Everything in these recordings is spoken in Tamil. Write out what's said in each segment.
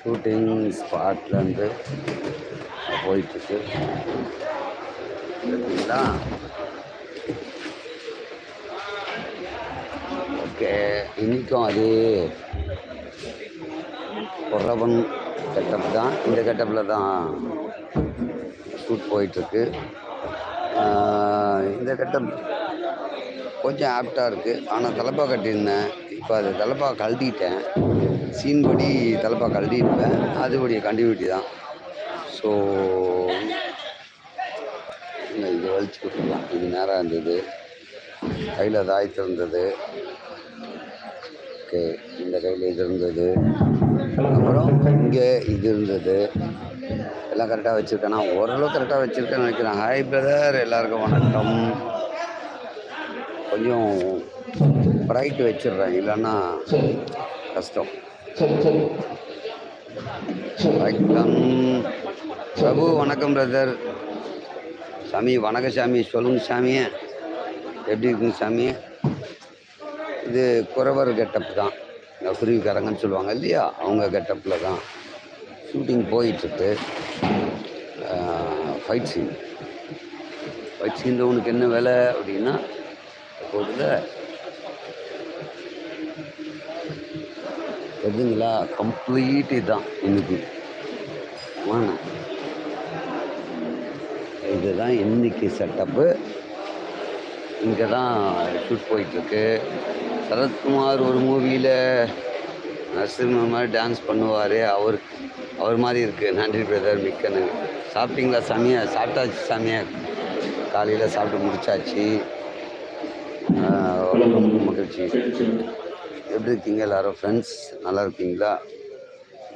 ஷூட்டிங் ஸ்பாட்லேருந்து போயிட்டுருக்கு. சரிங்களா? ஓகே இன்றைக்கும் அது குறவன் கெட்டப் தான். இந்த கெட்டப்பில் தான் ஷூட் போயிட்டுருக்கு. இந்த கெட்டப் கொஞ்சம் ஆப்டாக இருக்குது ஆனால் தலைப்பா கட்டியிருந்தேன். இப்போ அது தலைப்பா கழட்டிக்கிட்டேன் சீன் படி கழுவி இருப்பேன் அதுபடி கண்டினியூட்டி தான் ஸோ இது வலிச்சு கொடுத்துருக்கலாம் இது நேராக இருந்தது. கையில் தாயத்து இருந்தது ஓகே இந்த கையில் இது இருந்தது. அப்புறம் இங்கே இது இருந்தது. எல்லாம் கரெக்டாக வச்சுருக்கேன்? நான் ஓரளவு கரெக்டாக வச்சுருக்கேன்னு நினைக்கிறேன். ஹாய் பிரதர் எல்லாருக்கும் வணக்கம். கொஞ்சம் பிரைட் வச்சிடுறேன். இல்லைன்னா கஷ்டம். சரி சரி. வணக்கம். பிரபு வணக்கம் பிரதர் சாமி வணக்கம் சாமி சொல்லுங்க சாமியே. எப்படி இருக்குங்க சாமி? இது குறவர் கெட்டப் தான். இந்த குருவிக்காரங்கன்னு சொல்லுவாங்க இல்லையா? அவங்க கெட்டப்பில் தான். ஷூட்டிங் போயிட்டுருக்கு. ஃபைட் சீன் ஃபைட் சீனில் உனக்கு என்ன வேலை அப்படின்னா போடுத எதுங்களா கம்ப்ளீட் இதுதான் இன்னைக்கு வாங்க. இதுதான் இன்னைக்கு செட்டப்பு இங்கே தான் ஷூட் போயிட்டுருக்கு. சரத்குமார் ஒரு மூவியில் நரசிம்ம மாதிரி டான்ஸ் பண்ணுவார். அவர் அவர் மாதிரி இருக்குது நன்றி பிரதர் மிக்கன்னு சாப்பிட்டீங்களா சாமியா? சாப்பிட்டாச்சு சாமியா? காலையில் சாப்பிட்டு முடிச்சாச்சு. ரொம்ப மகிழ்ச்சி. எப்படி இருக்கீங்க எல்லாரும்? ஃப்ரெண்ட்ஸ் நல்லா இருக்கீங்களா?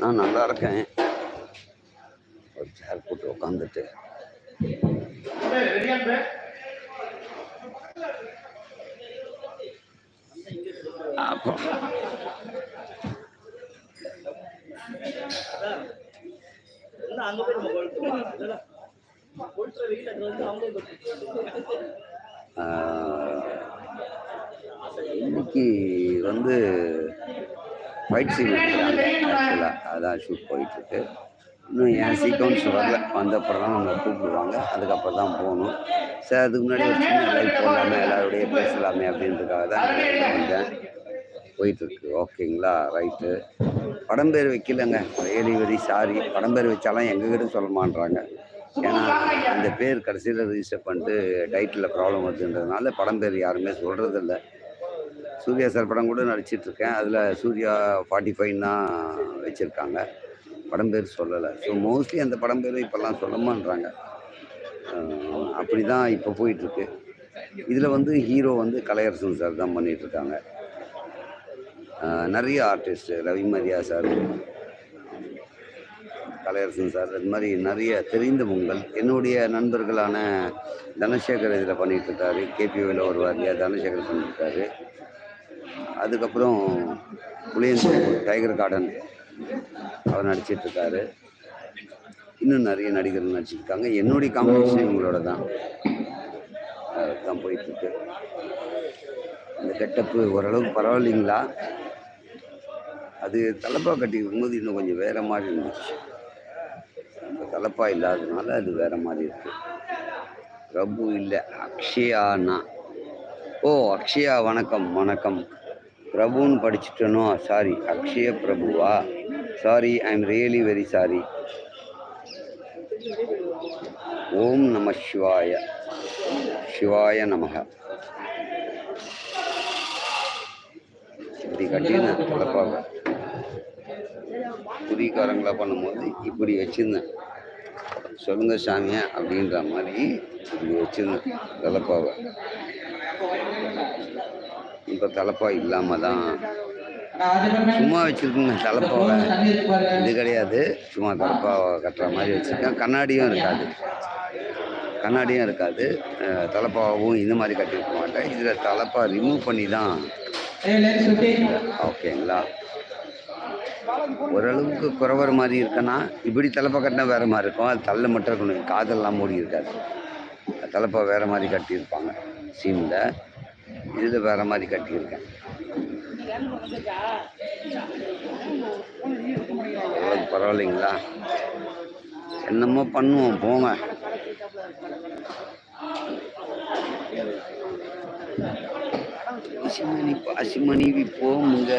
நான் நல்லா இருக்கேன். ஒரு சேர் போட்டு உட்காந்துட்டு அப்புறம் அங்க போய் நம்ம வெயில் அது வந்து அவங்க இன்னைக்கு வந்து ஃபைட் சீன் எடுக்கிறாங்க. ஆக்சுவலாக அதான் ஷூட் போயிட்டுருக்கு. இன்னும் என் சீக்வன்ஸ் வரல. வந்தப்பறம் தான் அவங்க கூப்பிடுவாங்க. அதுக்கப்புறம் தான் போகணும். சார் அதுக்கு முன்னாடி ஒரு சின்ன லைஃப் போடலாமே எல்லாருடைய பேசலாமே அப்படின்றதுக்காக தான் வந்தேன். போயிட்டுருக்கு. ஓகேங்களா? ரைட்டு படம் பேர் வைக்கலங்க. Really very sorry. படம் பேர் வச்சாலும் எங்ககிட்ட சொல்ல மாட்றாங்க. ஏன்னா அந்த பேர் கடைசியில் ரிஜிஸ்டர் பண்ணிட்டு டைட்டில் ப்ராப்ளம் வருதுன்றதுனால படம் பேர் யாருமே சொல்கிறதில்ல சூர்யா சார் படம் கூட நடிச்சிட்டு இருக்கேன் அதில் சூர்யா ஃபார்ட்டி ஃபைவ் தான் வச்சுருக்காங்க. படம் பேர் சொல்லலை. ஸோ மோஸ்ட்லி அந்த படம் பேர் இப்போல்லாம் சொல்லமான்றாங்க அப்படி தான் இப்போ போயிட்டுருக்கு இதில் வந்து ஹீரோ வந்து கலையரசன் சார் தான் பண்ணிகிட்ருக்காங்க நிறைய artist Ravi Mariya sir Kalaiyarasan sir இது மாதிரி நிறைய தெரிந்த உங்கள் என்னுடைய நண்பர்களான தனசேகர் இதில் பண்ணிகிட்ருக்காரு கேபிஓவில் வருவார் தனசேகர் பண்ணியிருக்காரு அதுக்கப்புறம் புளியந்தோப்பு டைகர் கார்டன் அவர் நடிச்சிட்ருக்காரு. இன்னும் நிறைய நடிகர்கள் நடிச்சிருக்காங்க. என்னுடைய காம்பினேஷன் இவங்களோட தான். தான் போயிட்டுருக்கு இந்த கெட்டப்பு ஓரளவுக்கு பரவாயில்லைங்களா? அது தலப்பா கட்டிக்கும் போது இன்னும் கொஞ்சம் வேற மாதிரி இருந்துச்சு. இப்போ தலப்பா இல்லாததுனால அது வேற மாதிரி இருக்கு. பிரபு இல்லை அக்ஷயாண்ணா ஓ அக்ஷயா வணக்கம் வணக்கம். பிரபுன்னு படிச்சுட்டனோ? Sorry Akshaya பிரபுவா? Sorry I am really very sorry ஓம் நம சிவாய சிவாய நமக. இப்படி கட்டியிருந்தேன் தலைப்பாக குறிக்காரங்களா பண்ணும்போது இப்படி வச்சுருந்தேன். சொல்லுங்க சாமியா அப்படின்ற மாதிரி இப்படி வச்சிருந்தேன் தலைப்பாவை இப்போ தலைப்பா இல்லாம தான். சும்மா வச்சிருக்குங்க தலைப்பாவை இது கிடையாது. சும்மா தலைப்பாவை கட்டுற மாதிரி வச்சுருக்கேன். கண்ணாடியும் இருக்காது. கண்ணாடியும் இருக்காது. தலைப்பாவும் இந்த மாதிரி கட்டியிருக்க மாட்டேன். இதில் தலைப்பா ரிமூவ் பண்ணி தான் ஓகேங்களா? ஓரளவுக்கு குறவர் மாதிரி இருக்கனா இப்படி தலைப்பா கட்டினா வேறு மாதிரி இருக்கும். அது தள்ள மட்டும் இருக்கணும். காதெல்லாம் மூடி இருக்காது தலைப்பா வேறு மாதிரி கட்டியிருப்பாங்க. சீனில் இதில் வேறு மாதிரி கட்டியிருக்கேன். பரவாயில்லைங்களா? என்னமோ பண்ணுவோம் போங்க. பசிமணி பசிமணி விற்போமுங்க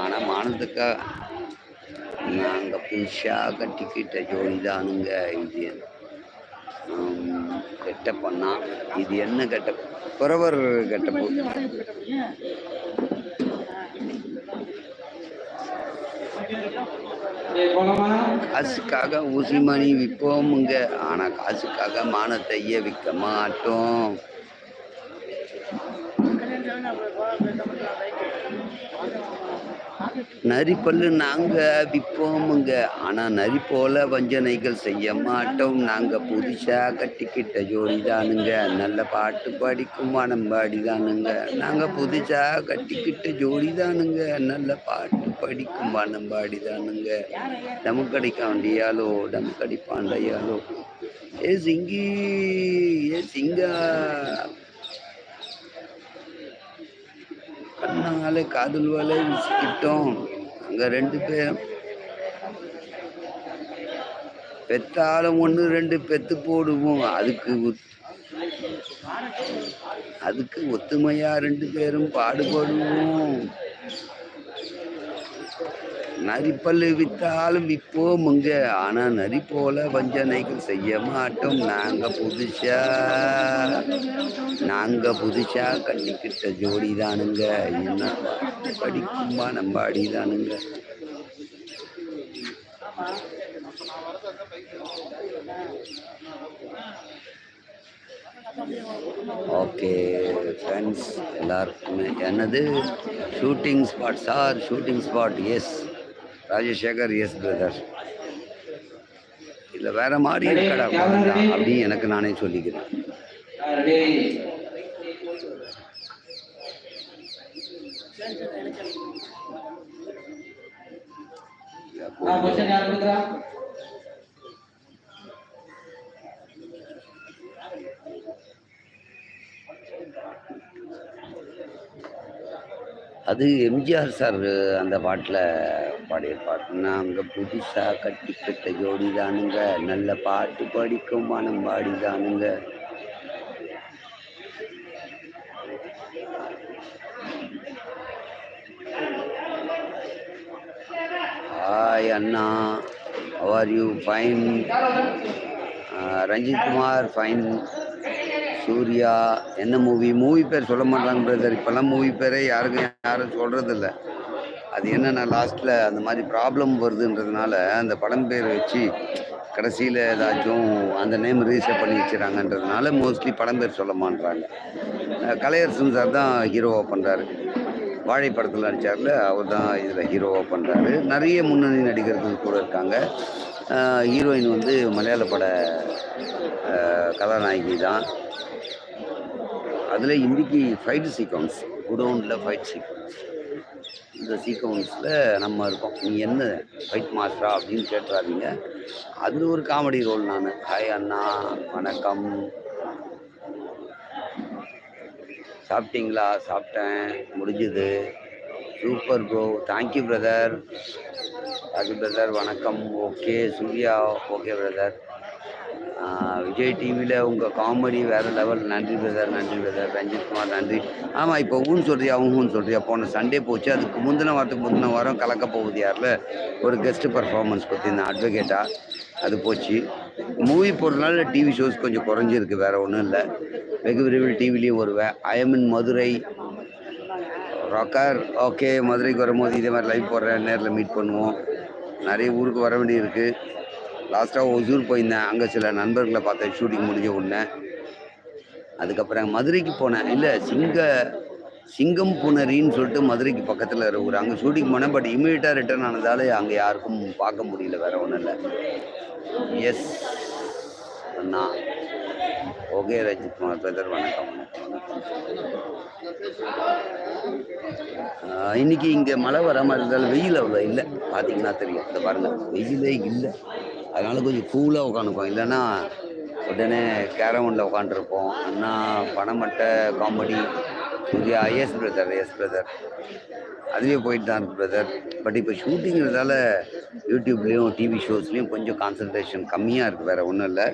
ஆனால் மானத்துக்கா. நாங்கள் புதுசாக கட்டிக்கிட்ட ஜோடிதானுங்க இது. கெட்ட பண்ணா? இது என்ன கெட்ட குறவர் கெட்டப்பு காசுக்காக ஊசி மணி விற்போமுங்க ஆனால் காசுக்காக மானத்தையே விற்க மாட்டோம். நரிப்பல்லு நாங்கள் விற்போமுங்க ஆனால் நரி போல வஞ்சனைகள் செய்ய மாட்டோம். நாங்கள் புதுசாக கட்டிக்கிட்ட ஜோடி தானுங்க நல்ல பாட்டு படிக்கும் வானம்பாடிதானுங்க நாங்கள் புதுசாக கட்டிக்கிட்ட ஜோடிதானுங்க. நல்ல பாட்டு படிக்கும் வானம்பாடிதானுங்க டமுக்கடிக்காண்டியாலோ டமுக்கடிப்பாண்டையாலோ ஏ சிங்கி ஏ சிங்கா. கண்ணாலே காதல் வலை விசிக்கிட்டோம். அங்கே ரெண்டு பேரும் பெத்தாலும் ஒன்று ரெண்டு பெத்து போடுவோம். அதுக்கு அதுக்கு ஒத்துமையா ரெண்டு பேரும் பாடுபடுவோம். நரிப்பல்லு வித்தாலும் விற்போமுங்க ஆனா நரி போல வஞ்சனைகள் செய்ய மாட்டோம். நாங்க புதுசா நாங்க புதுசா கண்ணிக்கிட்ட ஜோடி தானுங்க. என்ன படிக்குமா நம்ம அடிதானுங்க. ஓகே ஃப்ரெண்ட்ஸ் எல்லாருக்குமே. என்னது? Shooting spot sir shooting spot yes Rajasekar yes. Brother இல்லை வேற மாதிரி இருக்கடா குழந்தை அப்படின்னு எனக்கு நானே சொல்லிக்கிறேன். அது எம்ஜிஆர் சார் அந்த பாட்டில் பார்த்தோம்னா அங்கே புதுசாக கட்டிக்கிட்ட ஜோடி தானுங்க. நல்ல பாட்டு படிக்கும் மனம் பாடி தானுங்க. Hi Anna. Are you fine Ranjith Kumar fine Suriya. என்ன மூவி மூவி பேர் சொல்ல மாட்டாங்க பிரதர் இப்போல்லாம் மூவி பேரே யாருக்கும் யாரும் சொல்கிறதில்ல அது என்னென்னா லாஸ்ட்டில் அந்த மாதிரி ப்ராப்ளம் வருதுன்றதுனால அந்த படம் பேர் வச்சு கடைசியில் ஏதாச்சும் அந்த நேம் ரிஜிஸ்டர் பண்ணி வச்சுறாங்கன்றதுனால மோஸ்ட்லி படம் பேர் சொல்ல மாட்றாங்க. கலையரசன் சார் தான் ஹீரோவாக பண்ணுறாரு வாழை படத்தில் நடித்தார்ல அவர் தான் இதில் ஹீரோவாக பண்ணுறாரு நிறைய முன்னணி நடிகர்கள் கூட இருக்காங்க. ஹீரோயின் வந்து மலையாள பட கதாநாயகி தான். அதில் இன்றைக்கி ஃபைட் சீக்வன்ஸ் குடவுனில் ஃபைட் சீக்வன்ஸ் இந்த சீக்வன்ஸில் நம்ம இருக்கோம். நீ என்ன ஃபைட் மாஸ்டரா அப்படின்னு கேட்டுறாதீங்க. அது ஒரு காமெடி ரோல் நான். ஹாய் அண்ணா வணக்கம். சாப்பிட்டீங்களா? சாப்பிட்டேன். முடிஞ்சுது. Super bro thank you brother thank you brother வணக்கம். Okay Suriya okay brother Vijay டிவியில் உங்கள் காமெடி வேறு லெவல் நன்றி பிரதர் நன்றி பிரதர் ரஞ்சித் குமார் நன்றி. ஆமாம் இப்போ ஊன்னு சொல்கிறியா ஊன்னு சொல்கிறியா போன சண்டே போச்சு. அதுக்கு முந்தின வாரத்துக்கு முந்தின வாரம் கலக்க போகுது யாரில்? ஒரு கெஸ்ட் பர்ஃபார்மன்ஸ் கொடுத்திருந்தேன் அட்வொகேட்டாக அது போச்சு. மூவி போடுறதுனால டிவி ஷோஸ் கொஞ்சம் குறைஞ்சிருக்கு வேறு ஒன்றும் இல்லை. வெகு விரைவில் டிவிலையும் வருவேன். ஐஎம்இன் மதுரை ரொக்கார் ஓகே மதுரைக்கு வரும்போது இதே மாதிரி லைவ் போடுறேன். நேரில் மீட் பண்ணுவோம். நிறைய ஊருக்கு வர வேண்டியிருக்கு. லாஸ்ட்டாக ஒசூர் போயிருந்தேன். அங்கே சில நண்பர்களை பார்த்தேன். ஷூட்டிங் முடிஞ்ச உடனே. அதுக்கப்புறம் மதுரைக்கு போனேன். இல்லை சிங்க சிங்கம் புனரின்னு சொல்லிட்டு மதுரைக்கு பக்கத்தில் இருக்கிற ஊர். அங்கே ஷூட்டிங் போனேன். பட் இமீடியட்டாக ரிட்டர்ன் ஆனதால் அங்கே யாருக்கும் பார்க்க முடியல. வேற ஒன்றும் இல்லை. எஸ் அண்ணா. ஓகே ரஜித் குமார் பிரதர் வணக்கம். இன்னைக்கு இங்கே மழை வர மாதிரி இருந்தாலும் வெயில் அவ்வளோ இல்லை. பார்த்தீங்கன்னா தெரியும். அதை பாருங்கள் வெயிலே இல்லை. அதனால கொஞ்சம் கூலாக உட்காந்துப்போம் இல்லைன்னா உடனே கேரவனில் உட்காந்துருப்போம். அண்ணா பணமட்டை comedy Suriya yes brother yes brother அதுவே போயிட்டு தான் இருக்கு பிரதர் பட் இப்போ ஷூட்டிங்கிறதால யூடியூப்லேயும் டிவி ஷோஸ்லேயும் கொஞ்சம் கான்சன்ட்ரேஷன் கம்மியாக இருக்குது வேறு ஒன்றும் இல்லை.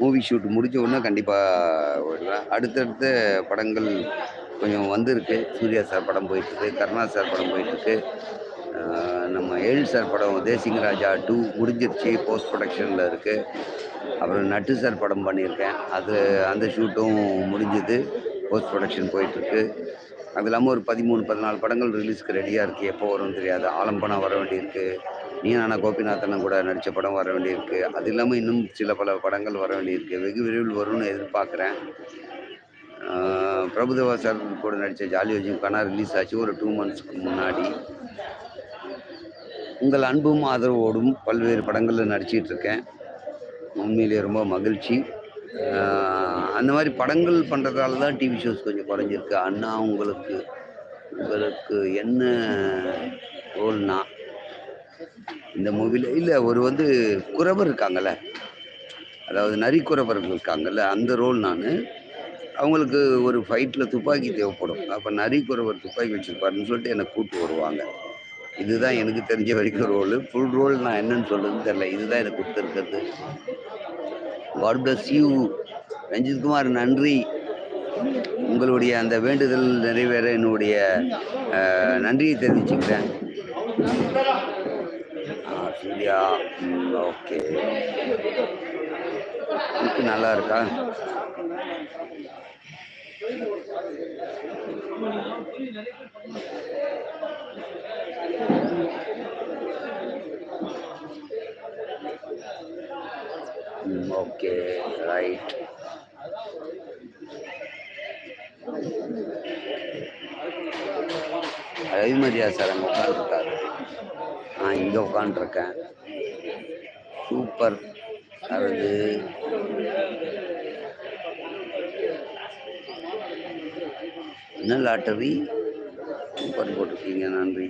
மூவி ஷூட் முடிஞ்ச உடனே கண்டிப்பாக வருவேன் அடுத்தடுத்த படங்கள் கொஞ்சம் வந்திருக்கு. சூர்யா சார் படம் போயிட்டுருக்கு கருணா சார் படம் போயிட்டுருக்கு. நம்ம ஏழு சார் படம் தேசிங் ராஜா டூ முடிஞ்சிருச்சு போஸ்ட் ப்ரொடக்ஷனில் இருக்குது அப்புறம் நட்டு சார் படம் பண்ணியிருக்கேன். அது அந்த ஷூட்டும் முடிஞ்சுது போஸ்ட் ப்ரொடக்ஷன் போயிட்டுருக்கு. அது இல்லாமல் ஒரு பதிமூணு பதினாலு படங்கள் ரிலீஸ்க்கு ரெடியாக இருக்குது எப்போ வரும்னு தெரியாது. ஆலம்பனம் வர வேண்டியிருக்கு. நீ நானா கோபிநாத்தனும் கூட நடித்த படம் வர வேண்டியிருக்கு. அது இல்லாமல் இன்னும் சில பல படங்கள் வர வேண்டியிருக்கு. வெகு விரைவில் வரும்னு எதிர்பார்க்குறேன். பிரபுதேவா சார் கூட நடித்த ஜாலி வஜிம்கானா ரிலீஸ் ஆச்சு. ஒரு டூ மந்த்ஸ்க்கு முன்னாடி. உங்கள் அன்பும் ஆதரவோடும் பல்வேறு படங்களில் நடிச்சிட்டு இருக்கேன். உண்மையிலே ரொம்ப மகிழ்ச்சி. அந்த மாதிரி படங்கள் பண்ணுறதால தான் டிவி ஷோஸ் கொஞ்சம் குறைஞ்சிருக்கு. அண்ணா உங்களுக்கு உங்களுக்கு என்ன ரோல்னா? இந்த மூவியில் இல்லை ஒரு வந்து குறவர் இருக்காங்கல்ல? அதாவது நரிக்குறவர்கள் இருக்காங்கல்ல? அந்த ரோல் நான். அவங்களுக்கு ஒரு ஃபைட்டில் துப்பாக்கி தேவைப்படும். அப்போ நரிக்குறவர் துப்பாக்கி வச்சுருப்பாருன்னு சொல்லிட்டு என்னை கூப்பிட்டு வருவாங்க. இதுதான் எனக்கு தெரிஞ்ச வரைக்கும் ரோலு. ஃபுல் ரோல் நான் என்னன்னு சொல்றதுன்னு தெரியல. இதுதான் எனக்கு கொடுத்துருக்கிறது. God bless you Ranjith Kumar நன்றி. உங்களுடைய அந்த வேண்டுதல் நிறைவேற என்னுடைய நன்றியை தெரிவிச்சுக்கிறேன். ஆ, சூர்யா. ஓகே. இதுக்கு நல்லா இருக்கா ஓகே ரைட் ஐமரியா சார் அங்கே உட்காந்துருக்காரு நான் இங்கே உட்காந்துருக்கேன் சூப்பர் அது என்ன லாட்டரி? சூப்பர் போட்டிருக்கீங்க நன்றி.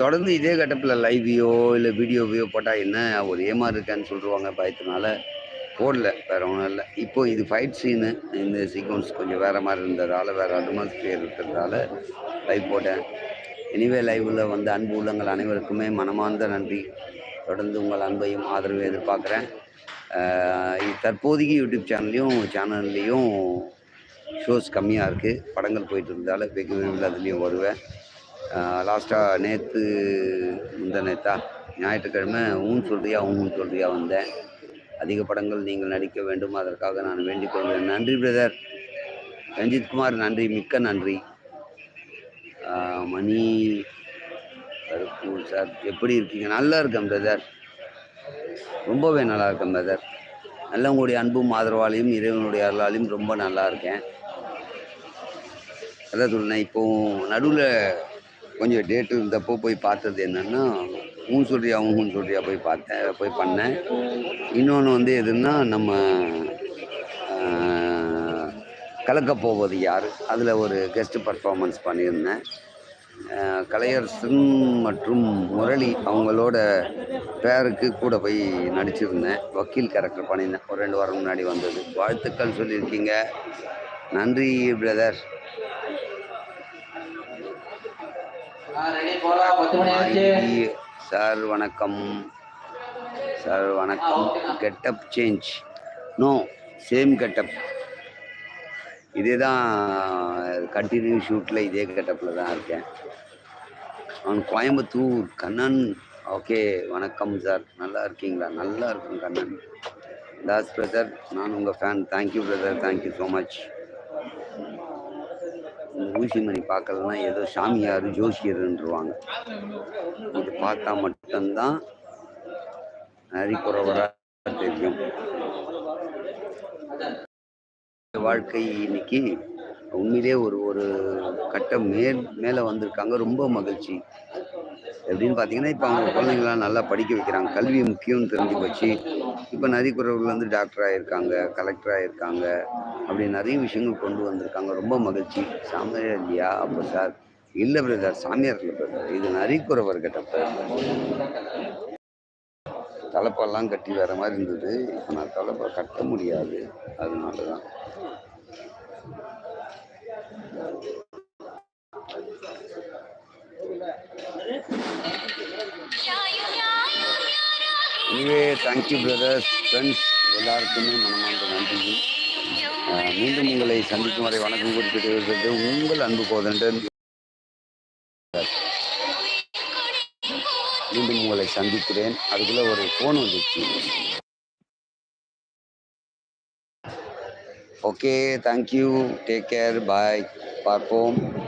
தொடர்ந்து இதே கட்டப்பில் லைவையோ இல்லை வீடியோவையோ போட்டால் என்ன ஒரு ஏமா இருக்கான்னு சொல்லுவாங்க பயத்தினால. போடல வேறு ஒன்றும் இல்லை. இப்போ இது ஃபைட் சீனு இந்த சீக்வன்ஸ் கொஞ்சம் வேறு மாதிரி இருந்ததால் வேறு அட்மாஸ்பியர் இருக்கிறதால லைவ் போட்டேன். எனிவே லைவில் வந்து அன்பு உள்ளங்கள் அனைவருக்குமே மனமார்ந்த நன்றி. தொடர்ந்து உங்கள் அன்பையும் ஆதரவையும் எதிர்பார்க்குறேன். தற்போதைக்கு யூடியூப் சேனல்லையும் சேனல்லையும் ஷோஸ் கம்மியாக இருக்குது படங்கள் போயிட்டு இருந்தால வெகு விரைவில் அதுலேயும் வருவேன். லாஸ்ட்டாக நேற்று முந்த நேத்தா ஞாயிற்றுக்கிழமை ஊன் சொல்றியா ஊன் சொல்றியா வந்தேன். அதிக படங்கள் நீங்கள் நடிக்க வேண்டும். அதற்காக நான் வேண்டிக் கொள்கிறேன். நன்றி பிரதர் ரஞ்சித் குமார் நன்றி. மிக்க நன்றி. மணி கருப்பூர் சார் எப்படி இருக்கீங்க? நல்லா இருக்கேன் பிரதர் ரொம்பவே நல்லா இருக்கேன் பிரதர் நல்ல உங்களுடைய அன்பும் ஆதரவாலையும் இறைவனுடைய அருளாலையும் ரொம்ப நல்லா இருக்கேன். அதான் சொல்றேன் இப்போது நடுவில் கொஞ்சம் டேட்டு இருந்தப்போ போய் பார்த்தது என்னென்னா ஊன் சொல்றியா ஊன் சொல்றியா போய் பார்த்தேன் போய் பண்ணேன். இன்னொன்று வந்து எதுன்னா நம்ம கலக்கப் போவது யார்? அதில் ஒரு கெஸ்ட் பர்ஃபார்மன்ஸ் பண்ணியிருந்தேன். கலையரசன் மற்றும் முரளி அவங்களோட பேருக்கு கூட போய் நடிச்சிருந்தேன். வக்கீல் கேரக்டர் பண்ணியிருந்தேன். ஒரு ரெண்டு வாரம் முன்னாடி வந்தது. வாழ்த்துக்கள் சொல்லியிருக்கீங்க. நன்றி பிரதர் ரெடி போலாம் பத்து மணி ஆச்சு. சார் வணக்கம். சார் வணக்கம். Getup change no same getup இதே தான் கண்டினியூ ஷூட்டில் இதே கெட்டப்பில் தான் இருக்கேன். அவன் கோயம்புத்தூர் கண்ணன். ஓகே வணக்கம் சார். நல்லா இருக்கீங்களா? நல்லா இருக்கும் கண்ணன். தாஸ் பிரதர் நான் உங்கள் fan thank you brother thank you so much இந்த ஊசி மணி பார்க்கலன்னா ஏதோ சாமியார் ஜோசியர்ன்றவாங்க. இது பார்த்தா மட்டும்தான் நரிக்குறவராக தெரியும். வாழ்க்கை இன்னைக்கு உண்மையிலே ஒரு ஒரு கட்டம் மேல் மேலே வந்திருக்காங்க. ரொம்ப மகிழ்ச்சி. எப்படின்னு பார்த்தீங்கன்னா இப்போ அவங்க குழந்தைங்களாம் நல்லா படிக்க வைக்கிறாங்க. கல்வி முக்கியம்னு தெரிஞ்சு போச்சு. இப்போ நரிக்குறவர்கள் வந்து டாக்டர் ஆகியிருக்காங்க கலெக்டர் ஆகியிருக்காங்க அப்படி நிறைய விஷயங்கள் கொண்டு வந்திருக்காங்க. ரொம்ப மகிழ்ச்சி. சாமியார் இல்லையா? அப்போ சார் இல்லை பிரதர் சாமியார் இல்லை பிரதர் இது நரிக்குறவர்கிட்ட கட்டப்ப தலைப்பெல்லாம் கட்டி வர மாதிரி இருந்தது. இப்போ நான் தலைப்பை கட்ட முடியாது. அதனால தான் இதுவே தேங்க்யூ பிரதர்ஸ் ஃப்ரெண்ட்ஸ் எல்லாருக்குமே மனமார்ந்த நன்றி மீண்டும் உங்களை சந்திக்கும் வரை வணக்கம் குறிப்பிட்டு உங்கள் அன்பு கோதண்டன். மீண்டும் உங்களை சந்திக்கிறேன். அதுக்குள்ள ஒரு ஃபோன் வந்துச்சு. Okay thank you take care bye பார்ப்போம்.